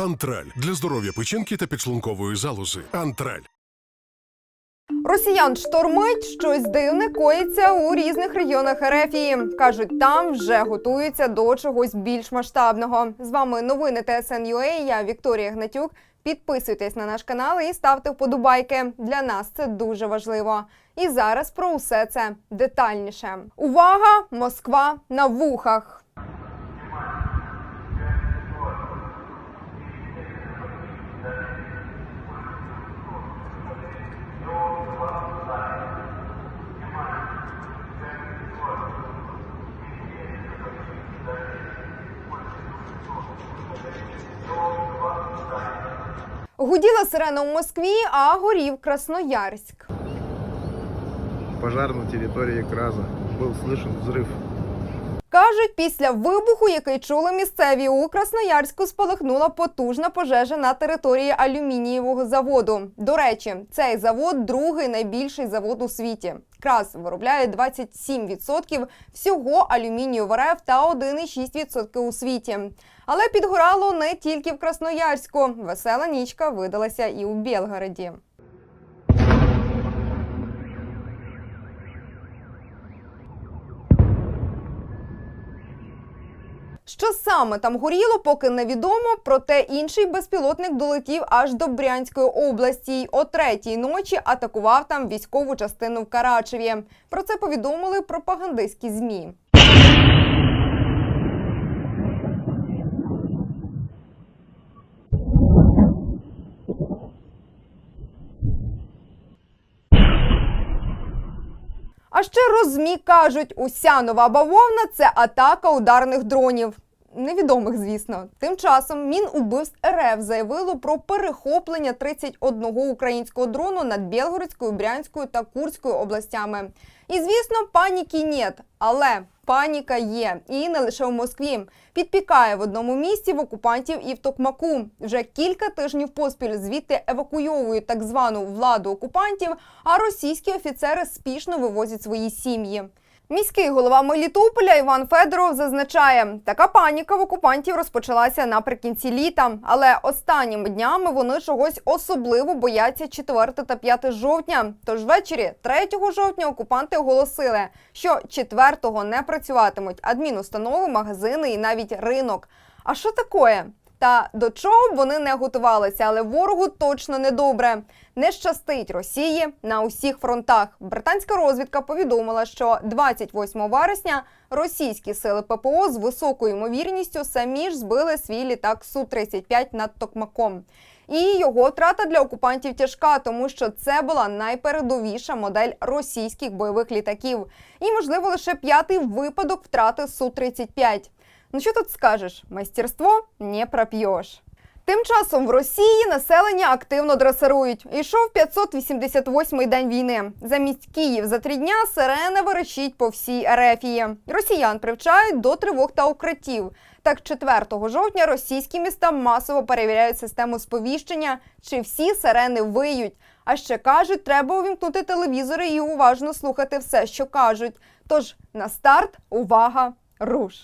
Антраль для здоров'я печінки та підшлункової залози. Антраль. Росіян штормить, щось дивне коїться у різних регіонах Ерефії. Кажуть, там вже готуються до чогось більш масштабного. З вами новини ТСН.UA, Я Вікторія Гнатюк. Підписуйтесь на наш канал і ставте вподобайки. Для нас це дуже важливо. І зараз про усе це детальніше. Увага! Москва на вухах. Гуділа сирена у Москві, а горів Красноярськ. Пожар на территории Краза. Был слышен взрыв. Кажуть, після вибуху, який чули місцеві у Красноярську, спалахнула потужна пожежа на території алюмінієвого заводу. До речі, цей завод другий найбільший завод у світі. Крас виробляє 27% всього алюмінію в РФ та 1,6% у світі. Але підгорало не тільки в Красноярську. Весела нічка видалася і у Білгороді. Що саме там горіло, поки невідомо. Проте інший безпілотник долетів аж до Брянської області. й О третій ночі атакував там військову частину в Карачеві. Про це повідомили пропагандистські змі. А ще розмі кажуть, уся нова бавовна це атака ударних дронів. Невідомих, звісно. Тим часом Мінубивств РФ заявило про перехоплення 31 українського дрону над Білгородською, Брянською та Курською областями. І звісно, паніки нет. Але паніка є. І не лише в Москві. Підпікає в одному місці в окупантів і в Токмаку. Вже кілька тижнів поспіль звідти евакуйовують так звану владу окупантів, а російські офіцери спішно вивозять свої сім'ї. Міський голова Мелітополя Іван Федоров зазначає, така паніка в окупантів розпочалася наприкінці літа, але останніми днями вони чогось особливо бояться 4 та 5 жовтня. Тож ввечері 3 жовтня окупанти оголосили, що 4-го не працюватимуть адмінустанови, магазини і навіть ринок. А що таке? Та до чого б вони не готувалися, але ворогу точно не добре. Не щастить Росії на усіх фронтах. Британська розвідка повідомила, що 28 вересня російські сили ППО з високою ймовірністю самі ж збили свій літак Су-35 над Токмаком. І його втрата для окупантів тяжка, тому що це була найпередовіша модель російських бойових літаків. І, можливо, лише п'ятий випадок втрати Су-35. Ну що тут скажеш? Майстерство не проп'єш. Тим часом в Росії населення активно дресирують. Ішов 588-й день війни. Замість Київ за три дня сирена верещить по всій Ерефії. Росіян привчають до тривог та укриттів. Так, 4 жовтня російські міста масово перевіряють систему сповіщення, чи всі сирени виють. А ще кажуть, треба увімкнути телевізори і уважно слухати все, що кажуть. Тож на старт, увага, руш!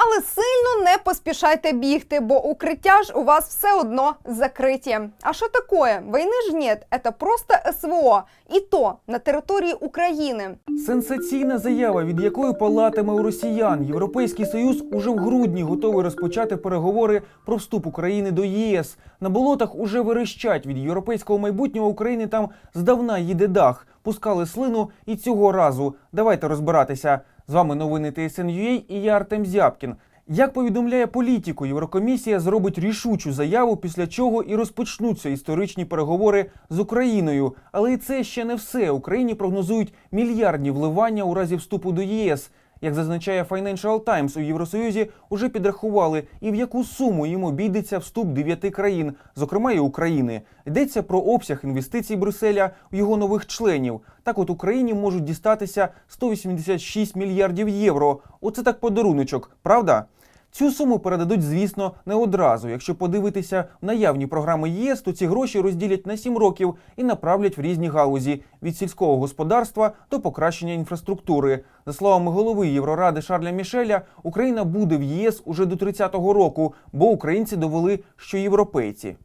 Але сильно не поспішайте бігти, бо укриття ж у вас все одно закриті. А що таке? Війни ж нет, це просто СВО. І то на території України. Сенсаційна заява, від якої палатиме у росіян. Європейський союз уже в грудні готовий розпочати переговори про вступ України до ЄС. На болотах уже верещать від європейського майбутнього України. Там здавна їде дах. Пускали слину і цього разу. Давайте розбиратися. З вами новини ТСН.UA і я Артем Зябкін. Як повідомляє політику, Єврокомісія зробить рішучу заяву, після чого і розпочнуться історичні переговори з Україною. Але і це ще не все. Україні прогнозують мільярдні вливання у разі вступу до ЄС. Як зазначає Financial Times, у Євросоюзі уже підрахували, і в яку суму їм обійдеться вступ дев'яти країн, зокрема і України. Йдеться про обсяг інвестицій Брюсселя у його нових членів. Так, от Україні можуть дістатися 186 мільярдів євро. Оце так подаруночок, правда? Цю суму передадуть, звісно, не одразу. Якщо подивитися наявні програми ЄС, то ці гроші розділять на 7 років і направлять в різні галузі від сільського господарства до покращення інфраструктури. За словами голови Євроради Шарля Мішеля, Україна буде в ЄС уже до 30-го року, бо українці довели, що європейці.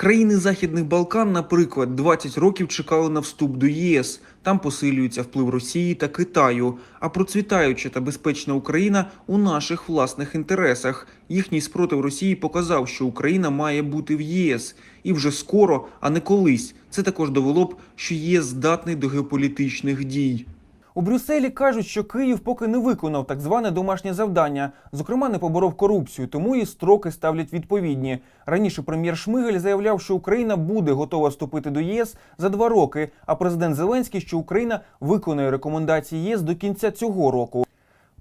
Країни Західних Балкан, наприклад, 20 років чекали на вступ до ЄС. Там посилюється вплив Росії та Китаю. А процвітаюча та безпечна Україна у наших власних інтересах. Їхній спротив Росії показав, що Україна має бути в ЄС. І вже скоро, а не колись. Це також довело б, що ЄС здатний до геополітичних дій. У Брюсселі кажуть, що Київ поки не виконав так зване домашнє завдання, зокрема, не поборов корупцію, тому і строки ставлять відповідні. Раніше прем'єр Шмигель заявляв, що Україна буде готова вступити до ЄС за два роки. А президент Зеленський, що Україна виконає рекомендації єС до кінця цього року.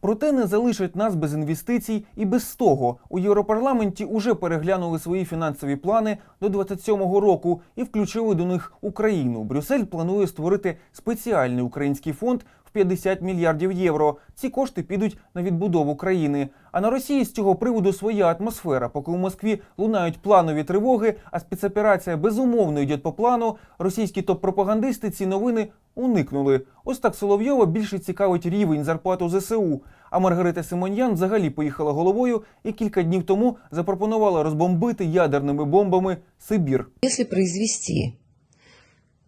Проте не залишать нас без інвестицій і без того. У Європарламенті уже переглянули свої фінансові плани до 27-го року і включили до них Україну. Брюссель планує створити спеціальний український фонд в 50 мільярдів євро. Ці кошти підуть на відбудову країни. А на Росії з цього приводу своя атмосфера. Поки у Москві лунають планові тривоги, а спецоперація безумовно йде по плану. Російські топ-пропагандисти ці новини уникнули. Ось так Соловйова більше цікавить рівень зарплат у ЗСУ. А Маргарита Симоньян взагалі поїхала головою і кілька днів тому запропонувала розбомбити ядерними бомбами Сибір. Если произвести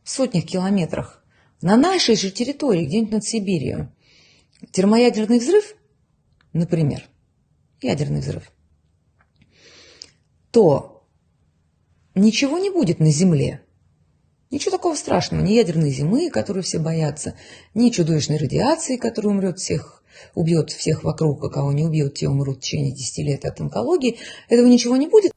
в сотнях километрах на нашей же территории, где-нибудь над Сибирью, термоядерный взрыв, например, ядерный взрыв, то ничего не будет на Земле. Ничего такого страшного, ни ядерной зимы, которую все боятся, ни чудовищной радиации, которая умрет всех, убьет всех вокруг, а кого не убьет, те умрут в течение 10 лет от онкологии. Этого ничего не будет.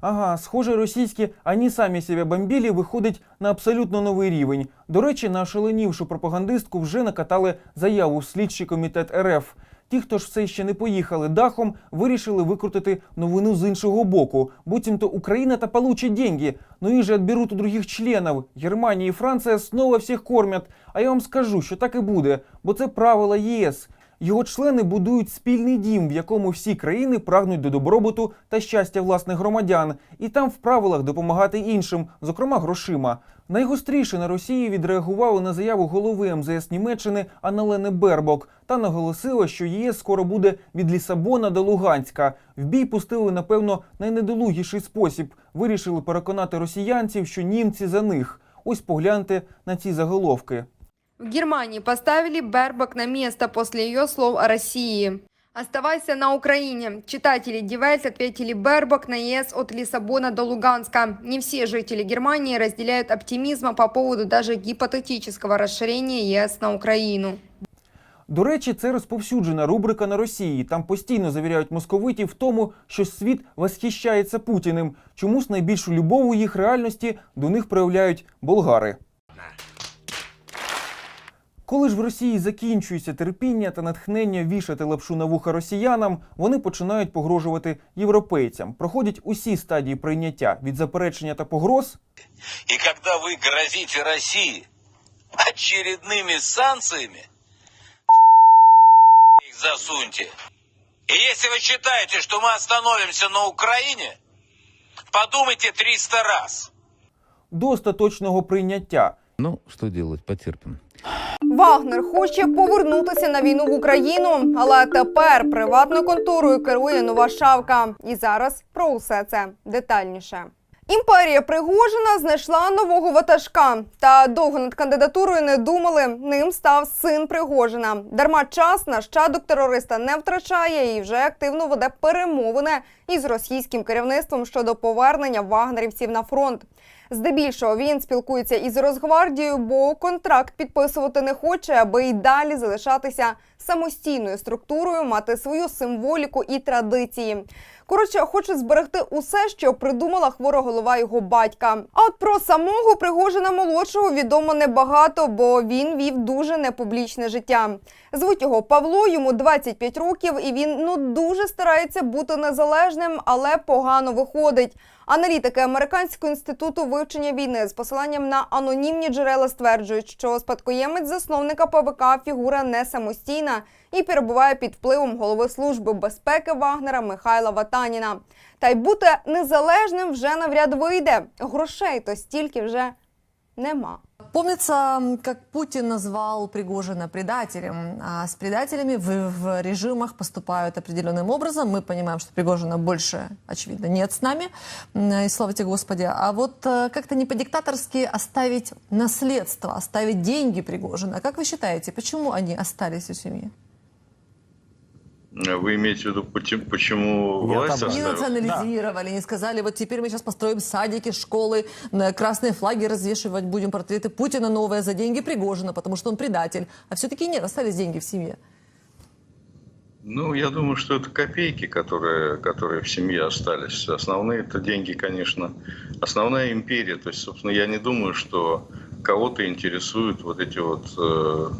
Ага, схоже, російські ані самі себе бомбілі виходить на абсолютно новий рівень. До речі, на ошаленівшу пропагандистку вже накатали заяву слідчий комітет РФ. Ті, хто ж все ще не поїхали дахом, вирішили викрутити новину з іншого боку. Буцімто Україна та получить деньги, но их же отберут у других членів. Германія і Франція снова всіх кормять. А я вам скажу, що так і буде, бо це правила ЄС. Його члени будують спільний дім, в якому всі країни прагнуть до добробуту та щастя власних громадян, і там в правилах допомагати іншим, зокрема грошима. Найгостріше на Росії відреагували на заяву голови МЗС Німеччини Анналени Бербок та наголосила, що ЄС скоро буде від Лісабона до Луганська. В бій пустили, напевно, найнедолугіший спосіб. Вирішили переконати росіянців, що німці за них. Ось погляньте на ці заголовки. В Германии поставили Бербак на место после ее слов о России. Оставайся на Украине. Читатели Девайс ответили Бербак на ЕС от Лиссабона до Луганска. Не все жители Германии разделяют оптимизма по поводу даже гипотетического расширения ЕС на Украину. До речі, це розповсюджена рубрика на Росії. Там постійно завіряють московитів в тому, що світ восхищається Путіним. Чомусь найбільшу любов у їх реальності до них проявляють болгари. Коли ж в Росії закінчується терпіння та натхнення вішати лапшу на вуха росіянам, вони починають погрожувати європейцям. Проходять усі стадії прийняття від заперечення та погроз И когда вы грозите России очередными санкциями, их засуньте. И если вы считаете, что мы остановимся на Украине, подумайте 300 раз. до остаточного прийняття. Ну, что делать, потерпим. Вагнер хоче повернутися на війну в Україну, але тепер приватною конторою керує нова шавка. І зараз про усе це детальніше. Імперія Пригожина знайшла нового ватажка. Та довго над кандидатурою не думали. Ним став син Пригожина. Дарма час нащадок терориста не втрачає і вже активно веде перемовини із російським керівництвом щодо повернення вагнерівців на фронт. Здебільшого він спілкується із Росгвардією, бо контракт підписувати не хоче, аби й далі залишатися самостійною структурою, мати свою символіку і традиції. Коротше, хоче зберегти усе, що придумала хвора голова його батька. А от про самого Пригожина молодшого відомо небагато, бо він вів дуже непублічне життя. Звуть його Павло, йому 25 років, і він ну дуже старається бути незалежним, але погано виходить. Аналітики Американського інституту вивчення війни з посиланням на анонімні джерела стверджують, що спадкоємець засновника ПВК фігура не самостійна і перебуває під впливом голови служби безпеки Вагнера Михайла Ватаніна. Та й бути незалежним вже навряд вийде. Грошей то стільки вже нема. Помнится, м, как Путин назвал Пригожина предателем. А с предателями в, в режимах поступают определенным образом. Мы понимаем, что Пригожина больше, очевидно, нет с нами. М, И слава тебе, Господи. А вот э, как-то не по-диктаторски оставить наследство, оставить деньги Пригожина. Как вы считаете, почему они остались у семьи? Вы имеете в виду, почему, почему власть Не национализировали, не сказали, вот теперь мы сейчас построим садики, школы, на красные флаги развешивать будем, портреты Путина новые за деньги Пригожина, потому что он предатель. А все-таки нет, остались деньги в семье. Ну, я думаю, что это копейки, которые, которые в семье остались. Основные это деньги, конечно, основная империя. То есть, собственно, я не думаю, что кого-то интересуют вот эти вот э,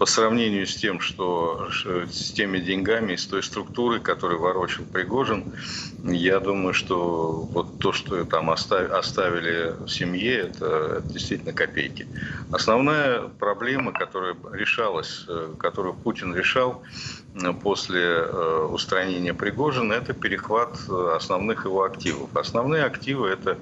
по сравнению с тем, что с теми деньгами, с той структурой, которую ворочил Пригожин, я думаю, что вот то, что там остави- оставили в семье, это, действительно копейки. Основная проблема, которая решалась, э, которую Путин решал э, после э, устранения Пригожина, это перехват основных его активов. Основные активы это,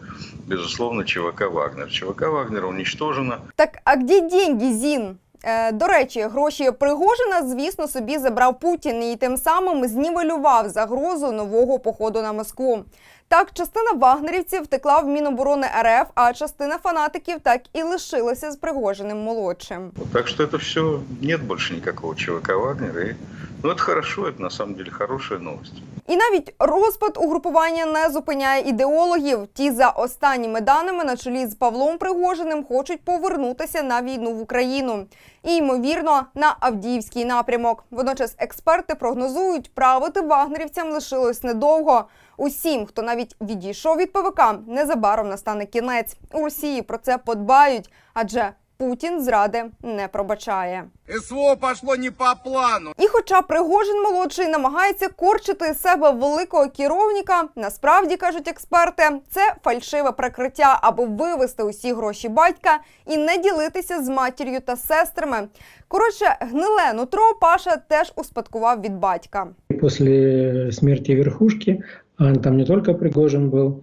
безусловно, ЧВК «Вагнер». ЧВК «Вагнер» уничтожена. Так, а де деньги, Зін? Е, до речі, гроші Пригожина, звісно, собі забрав Путін і тим самим знівелював загрозу нового походу на Москву. Так, частина вагнерівців втекла в Міноборони РФ, а частина фанатиків так і лишилася з Пригожиним молодшим. Так что это все, нет больше никакого ЧВК «Вагнера». И, ну, это хорошо, это на самом деле хорошая новость. І навіть розпад угрупування не зупиняє ідеологів. Ті за останніми даними на чолі з Павлом Пригожиним хочуть повернутися на війну в Україну. І ймовірно на Авдіївський напрямок. Водночас експерти прогнозують, правити вагнерівцям лишилось недовго. Усім, хто навіть відійшов від ПВК, незабаром настане кінець. У Росії про це подбають, адже Путін зради не пробачає. СВО пошло не по плану. І хоча Пригожин молодший намагається корчити з себе великого керівника, насправді кажуть експерти, це фальшиве прикриття, аби вивести усі гроші батька і не ділитися з матір'ю та сестрами. Коротше, гниле нутро Паша теж успадкував від батька. После смерти верхушки, а там не только Пригожин был,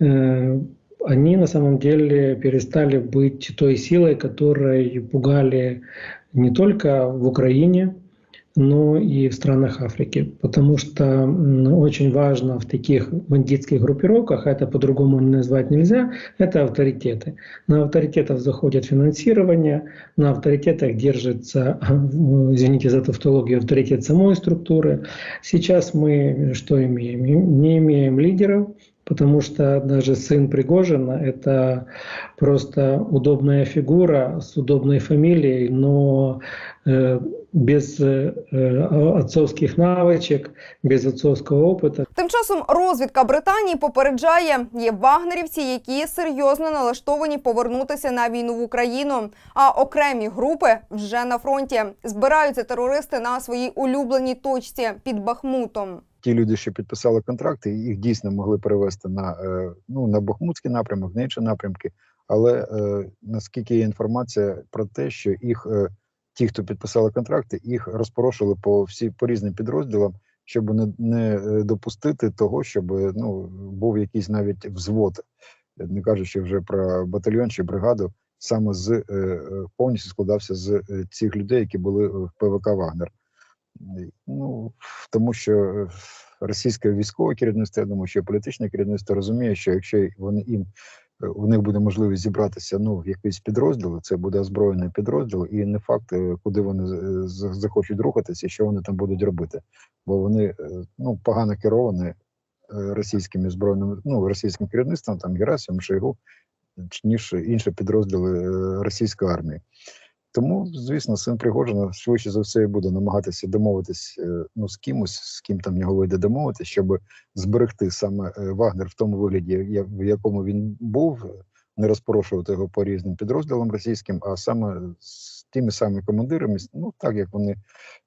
э, они на самом деле перестали быть той силой, которой пугали не только в Украине, но и в странах Африки. Потому что очень важно в таких бандитских группировках, это по-другому назвать нельзя, это авторитеты. На авторитетов заходит финансирование, на авторитетах держится, извините за тавтологию, авторитет самой структуры. Сейчас мы что имеем? Им- Не имеем лидеров, потому что даже сын Пригожина – это просто удобная фигура с удобной фамилией, но э, без э, э, отцовских навычек, без отцовского опыта. Тим часом розвідка Британії попереджає, є вагнерівці, які серйозно налаштовані повернутися на війну в Україну. А окремі групи вже на фронті збираються терористи на своїй улюбленій точці під Бахмутом. ті люди, що підписали контракти, їх дійсно могли перевести на, е, ну, на Бахмутський напрямок, на інші напрямки. Але е, наскільки є інформація про те, що їх е, ті, хто підписали контракти, їх розпорошили по всі по різним підрозділам, щоб не, не допустити того, щоб ну був якийсь навіть взвод, не кажучи вже про батальйон чи бригаду, саме з повністю складався з цих людей, які були в ПВК Вагнер. Ну тому що е, російське військове керівництво, я думаю, що політичне керівництво розуміє, що якщо вони їм е, у них буде можливість зібратися ну в якийсь підрозділ, це буде озброєний підрозділ, і не факт, е, куди вони захочуть рухатися, що вони там будуть робити, бо вони ну погано керовані російськими збройними, ну російським керівництвом, там Герасимом, Шойгу, ніж інші підрозділи російської армії. Тому, звісно, син Пригожина швидше за все буде намагатися домовитись е, ну, з кимось, з ким там його вийде домовитись, щоб зберегти саме е, Вагнер в тому вигляді, в якому він був, е, не розпорошувати його по різним підрозділам російським, а саме з тими самими командирами, ну так як вони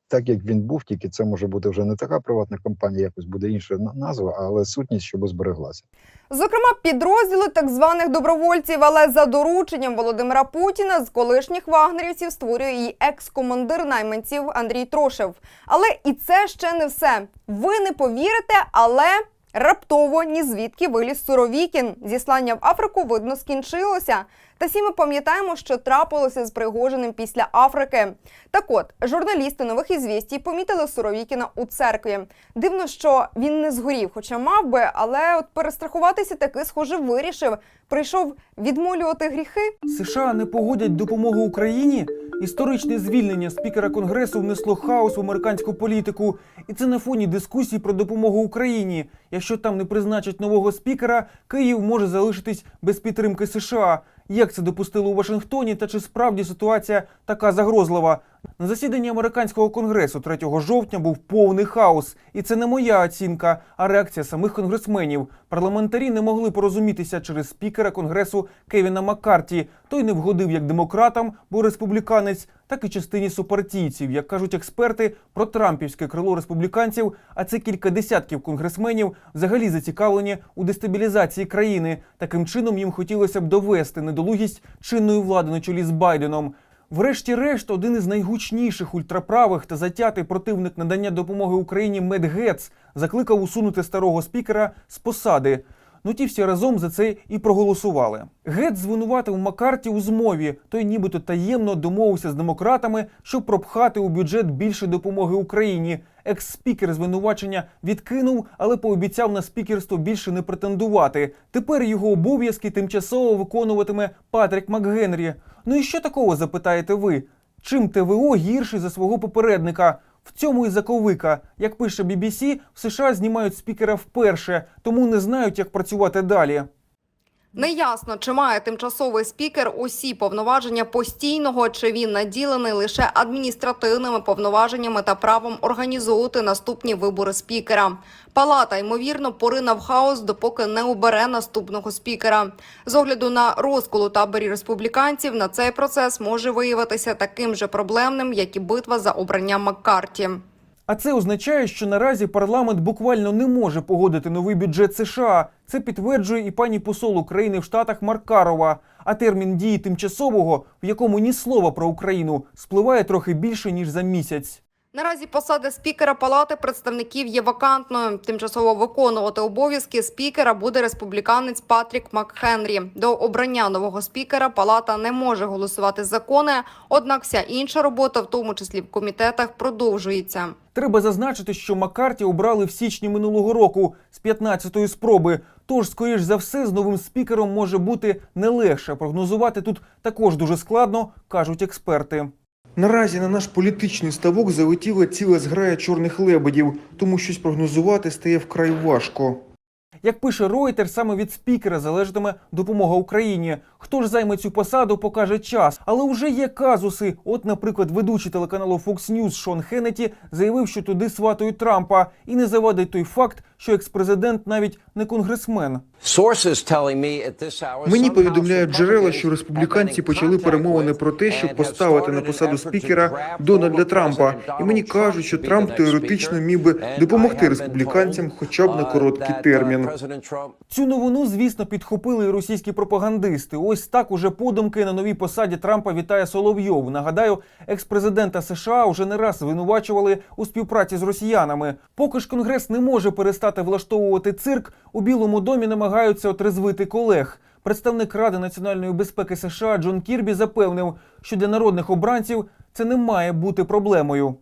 так як він був, тільки це може бути вже не така приватна компанія, якось буде інша назва, але сутність, щоб збереглася. Зокрема, підрозділи так званих добровольців, але за дорученням Володимира Путіна з колишніх вагнерівців створює і екс-командир найманців Андрій Трошев. Але і це ще не все. Ви не повірите, але раптово ні звідки виліз Суровікін. Зіслання в Африку видно скінчилося. Та всі ми пам'ятаємо, що трапилося з Пригожиним після Африки. Так от, журналісти нових ізвістій помітили Суровікіна у церкві. Дивно, що він не згорів, хоча мав би, але от перестрахуватися таки, схоже, вирішив. Прийшов відмолювати гріхи. США не погодять допомогу Україні. Історичне звільнення спікера конгресу внесло хаос в американську політику, і це на фоні дискусій про допомогу Україні. Якщо там не призначать нового спікера, Київ може залишитись без підтримки США. Як це допустили у Вашингтоні, та чи справді ситуація така загрозлива? На засіданні американського конгресу 3 жовтня був повний хаос, і це не моя оцінка, а реакція самих конгресменів. Парламентарі не могли порозумітися через спікера конгресу Кевіна Маккарті. Той не вгодив як демократам, бо республіканець, так і частині супартійців. Як кажуть експерти, про трампівське крило республіканців, а це кілька десятків конгресменів, взагалі зацікавлені у дестабілізації країни. Таким чином їм хотілося б довести недолугість чинної влади на чолі з Байденом. Врешті-решт, один із найгучніших ультраправих та затятий противник надання допомоги Україні Мед Гетц закликав усунути старого спікера з посади. Ну ті всі разом за це і проголосували. Гетц звинуватив Маккарті у змові. Той нібито таємно домовився з демократами, щоб пропхати у бюджет більше допомоги Україні. Екс-спікер звинувачення відкинув, але пообіцяв на спікерство більше не претендувати. Тепер його обов'язки тимчасово виконуватиме Патрік МакГенрі. Ну і що такого запитаєте ви? Чим ТВО гірший за свого попередника? В цьому і заковика. Як пише BBC, в США знімають спікера вперше, тому не знають, як працювати далі. Неясно, чи має тимчасовий спікер усі повноваження постійного, чи він наділений лише адміністративними повноваженнями та правом організовувати наступні вибори спікера. Палата ймовірно порина в хаос, допоки не обере наступного спікера. З огляду на розкол у таборі республіканців на цей процес може виявитися таким же проблемним, як і битва за обрання Маккарті. А це означає, що наразі парламент буквально не може погодити новий бюджет США. Це підтверджує і пані посол України в Штатах Маркарова. А термін дії тимчасового, в якому ні слова про Україну, спливає трохи більше ніж за місяць. Наразі посада спікера Палати представників є вакантною. Тимчасово виконувати обов'язки спікера буде республіканець Патрік Макхенрі. До обрання нового спікера Палата не може голосувати закони, однак вся інша робота, в тому числі в комітетах, продовжується. Треба зазначити, що Маккарті обрали в січні минулого року з 15-ї спроби. Тож, скоріш за все, з новим спікером може бути не легше. Прогнозувати тут також дуже складно, кажуть експерти. Наразі на наш політичний ставок залетіла ціла зграя чорних лебедів, тому щось прогнозувати стає вкрай важко. Як пише Reuters, саме від спікера залежатиме допомога Україні. Хто ж займе цю посаду, покаже час. Але вже є казуси. От, наприклад, ведучий телеканалу Fox News Шон Хеннеті заявив, що туди сватають Трампа, і не завадить той факт, що експрезидент навіть не конгресмен. Мені повідомляють джерела, що республіканці почали перемовини про те, щоб поставити на посаду спікера Дональда Трампа. І мені кажуть, що Трамп теоретично міг би допомогти республіканцям, хоча б на короткий термін. Цю новину, звісно, підхопили і російські пропагандисти. Ось так уже подумки на новій посаді Трампа вітає Соловйов. Нагадаю, експрезидента США уже не раз звинувачували у співпраці з росіянами. Поки ж конгрес не може перестати влаштовувати цирк, у Білому домі намагаються отрезвити колег. Представник Ради національної безпеки США Джон Кірбі запевнив, що для народних обранців це не має бути проблемою.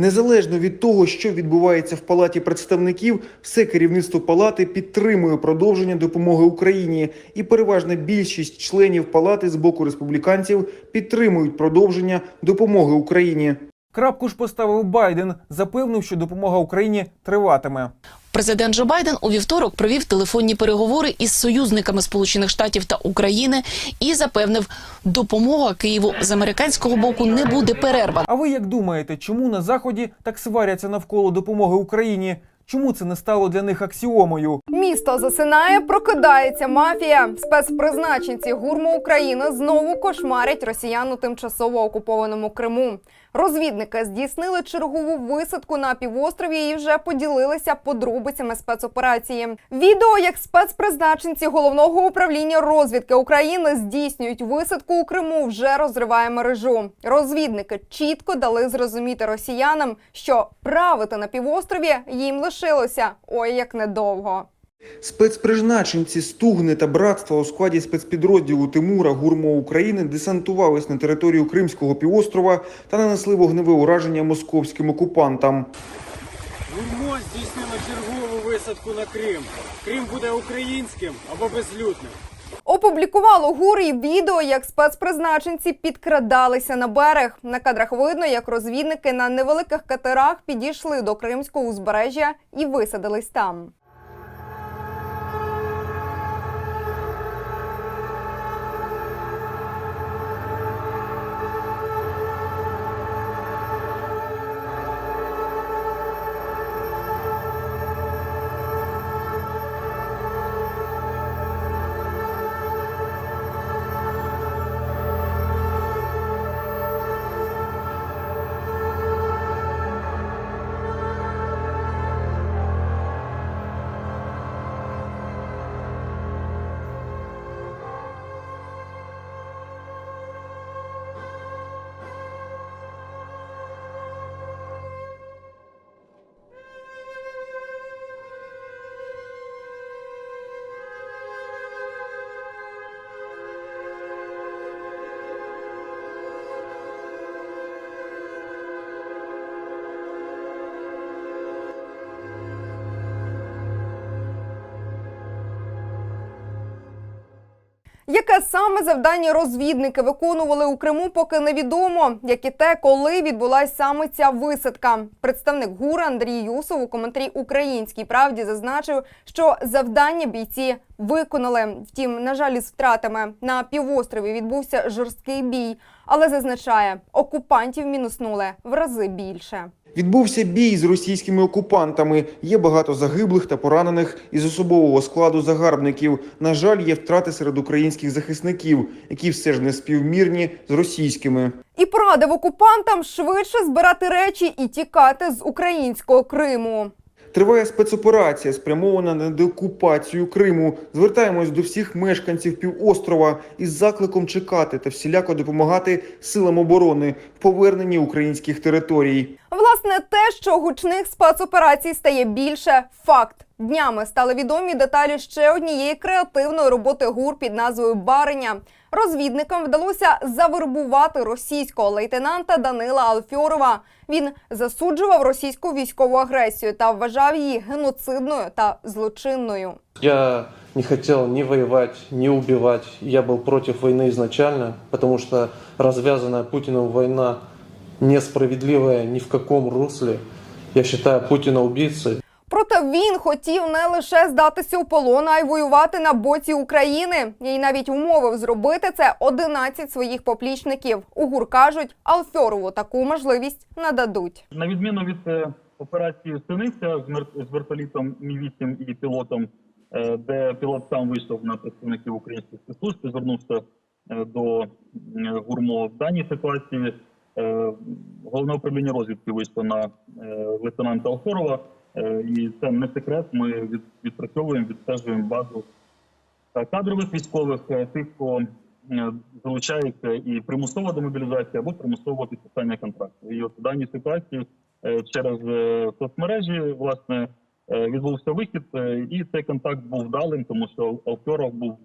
Незалежно від того, що відбувається в палаті представників, все керівництво палати підтримує продовження допомоги Україні, і переважна більшість членів палати з боку республіканців підтримують продовження допомоги Україні. Крапку ж поставив Байден, запевнив, що допомога Україні триватиме. Президент Джо Байден у вівторок провів телефонні переговори із союзниками Сполучених Штатів та України і запевнив, допомога Києву з американського боку не буде перервана. А ви як думаєте, чому на заході так сваряться навколо допомоги Україні? Чому це не стало для них аксіомою? Місто засинає, прокидається мафія. Спецпризначенці гурму України знову кошмарять росіян у тимчасово окупованому Криму. Розвідники здійснили чергову висадку на півострові і вже поділилися подробицями спецоперації. Відео, як спецпризначенці головного управління розвідки України здійснюють висадку у Криму, вже розриває мережу. Розвідники чітко дали зрозуміти росіянам, що правити на півострові їм лишилося ой як недовго. Спецпризначенці Стугни та Братства у складі спецпідрозділу Тимура Гурмо України десантувались на територію Кримського півострова та нанесли вогневе ураження московським окупантам. Гурмо здійснило чергову висадку на Крим. Крим буде українським або безлюдним. Опублікувало ГУР і відео, як спецпризначенці підкрадалися на берег. На кадрах видно, як розвідники на невеликих катерах підійшли до кримського узбережжя і висадились там. Яке саме завдання розвідники виконували у Криму, поки невідомо, як і те, коли відбулася саме ця висадка. Представник ГУР Андрій Юсов у коментарі Українській правді зазначив, що завдання бійці виконали. Втім, на жаль, із втратами на півострові відбувся жорсткий бій, але зазначає, окупантів мінуснули в рази більше. Відбувся бій з російськими окупантами. Є багато загиблих та поранених із особового складу загарбників. На жаль, є втрати серед українських захисників, які все ж не співмірні з російськими. І порадив окупантам швидше збирати речі і тікати з українського Криму. Триває спецоперація, спрямована на деокупацію Криму. Звертаємось до всіх мешканців півострова із закликом чекати та всіляко допомагати силам оборони в поверненні українських територій. Власне, те, що гучних спецоперацій стає більше, факт. Днями стали відомі деталі ще однієї креативної роботи ГУР під назвою Бариня. Розвідникам вдалося завербувати російського лейтенанта Данила Алфьорова. Він засуджував російську військову агресію та вважав її геноцидною та злочинною. Я не хотел ни воевать, ни убивать. Я был против войны изначально, потому что развязанная Путиным война несправедливая ни в каком русле. Я считаю Путина убийцей. Проте він хотів не лише здатися у полон, а й воювати на боці України. І навіть умовив зробити це 11 своїх поплічників. У ГУР кажуть, Алфьорову таку можливість нададуть. На відміну від е, операції Синиця з, вертолітом Мі-8 і пілотом, е, де пілот сам вийшов на представників українських спецслужб звернувся е, до ГУРМО в даній ситуації. Головне управління розвідки вийшло на лейтенанта Алфорова. Е, І це не секрет. Ми відпрацьовуємо, відстежуємо базу е, кадрових військових, е, тих, хто залучається і примусова демобілізація або примусове підписання контракту. І от в даній ситуації через соцмережі власне відбувся вихід, і цей контакт був вдалим, тому що Алфьоров був,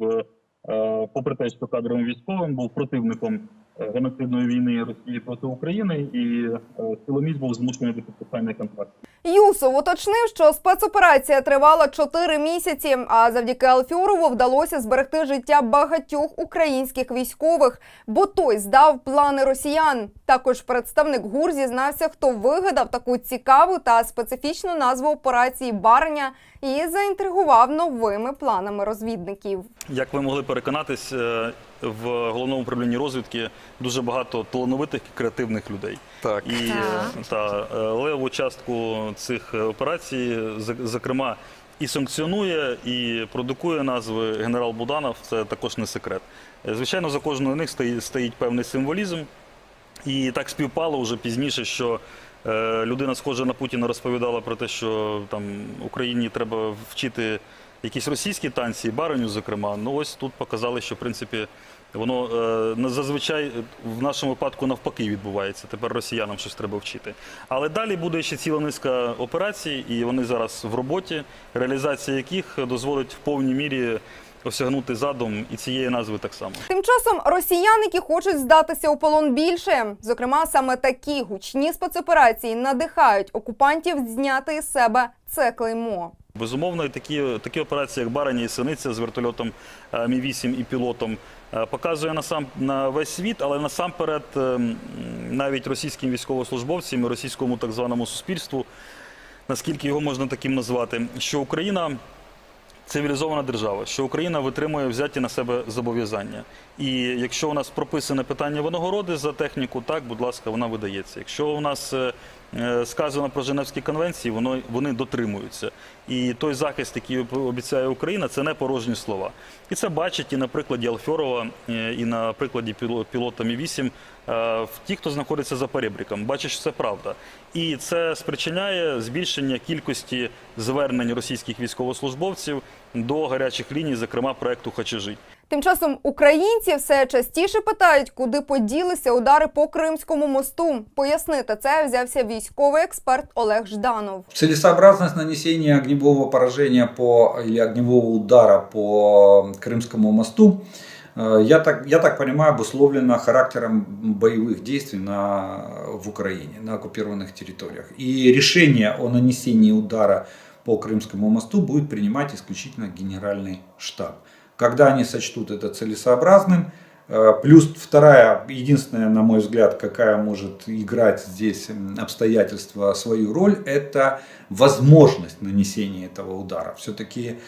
попри те, що кадровим військовим, був противником геноцидної війни Росії проти України, і е, силоміць був змушений до підписання контракту. Юсов уточнив, що спецоперація тривала 4 місяці. А завдяки Алфьорову вдалося зберегти життя багатьох українських військових, бо той здав плани росіян. Також представник ГУР зізнався, хто вигадав таку цікаву та специфічну назву операції Барня і заінтригував новими планами розвідників. Як ви могли переконатись, е, в головному управлінні розвідки дуже багато талановитих і креативних людей. Так. І е, та е, леву частку цих операцій, зокрема, і санкціонує, і продукує назви генерал Буданов. Це також не секрет. Е, Звичайно, за кожною з них стоїть, стоїть певний символізм. І так співпало вже пізніше, що е, людина, схожа на Путіна, розповідала про те, що там Україні треба вчити якісь російські танці, бароню, зокрема. Ну ось тут показали, що в принципі воно е, зазвичай в нашому випадку навпаки відбувається. Тепер росіянам щось треба вчити. Але далі буде ще ціла низка операцій, і вони зараз в роботі, реалізація яких дозволить в повній мірі осягнути задум і цієї назви так само. Тим часом росіяни, які хочуть здатися у полон більше, зокрема саме такі гучні спецоперації надихають окупантів зняти із себе це клеймо. Безумовно, і такі, такі операції, як Барані і Синиця з вертольотом е, Мі-8 і пілотом, е, показує насам на весь світ, але насамперед е, навіть російським військовослужбовцям і російському так званому суспільству, наскільки його можна таким назвати, що Україна цивілізована держава, що Україна витримує взяті на себе зобов'язання. І якщо у нас прописане питання винагороди за техніку, так, будь ласка, вона видається. Якщо у нас е, сказано про Женевські конвенції, воно, вони дотримуються. І той захист, який обіцяє Україна, це не порожні слова. І це бачить і на прикладі Алфьорова, е, і на прикладі піло- пілота Мі-8, е, в ті, хто знаходиться за перебріком. Бачить, що це правда. І це спричиняє збільшення кількості звернень російських військовослужбовців до гарячих ліній, зокрема проекту «Хочу жити». Тим часом українці все частіше питають, куди поділися удари по Кримському мосту. Пояснити це взявся військовий експерт Олег Жданов. Целесообразность нанесения огневого поражения по, или огневого удара по Крымскому мосту, э, я так, я так понимаю, обусловлена характером боевых действий на, в Украине, на оккупированных территориях. И решение о нанесении удара по Крымскому мосту будет принимать исключительно Генеральный штаб. Когда они сочтут это целесообразным, Э, Плюс вторая, единственная, на мой взгляд, какая может играть здесь обстоятельства свою роль, это возможность нанесения этого удара. Все-таки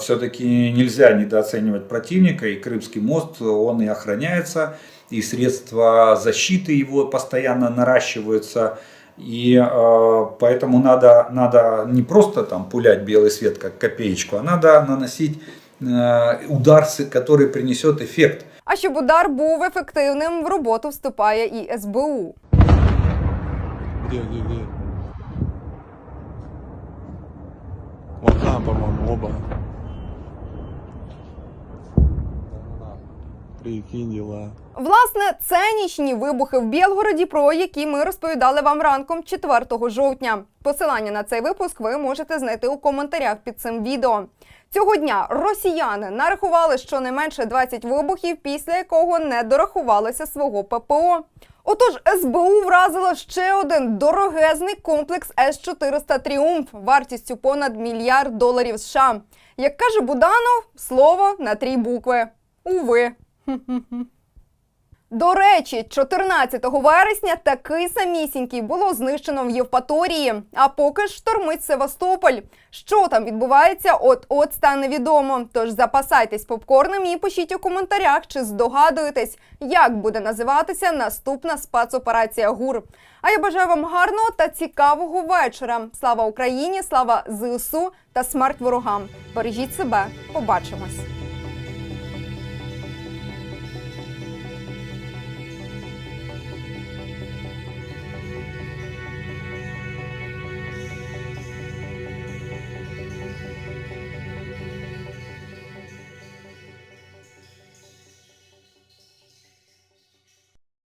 все-таки нельзя недооценивать противника, и Крымский мост, он и охраняется, и средства защиты его постоянно наращиваются. И э, поэтому надо, надо не просто там пулять белый свет как копеечку, а надо наносить э, удар, с- который принесет эффект. А щоб удар був ефективним, в роботу вступає і СБУ. Где, где, где? Вот там, по-моему, оба. Прикинь дела. Власне, це нічні вибухи в Білгороді, про які ми розповідали вам ранком 4 жовтня. Посилання на цей випуск ви можете знайти у коментарях під цим відео. Цього дня росіяни нарахували щонайменше 20 вибухів, після якого не дорахувалися свого ППО. Отож, СБУ вразило ще один дорогезний комплекс С-400 Тріумф вартістю понад мільярд доларів США. Як каже Буданов, слово на три букви. Уви. До речі, 14 вересня такий самісінький було знищено в Євпаторії. А поки ж штормить Севастополь. Що там відбувається, от-от стане відомо. Тож запасайтесь попкорном і пишіть у коментарях, чи здогадуєтесь, як буде називатися наступна спецоперація ГУР. А я бажаю вам гарного та цікавого вечора. Слава Україні! Слава ЗСУ та смерть ворогам! Бережіть себе, побачимось!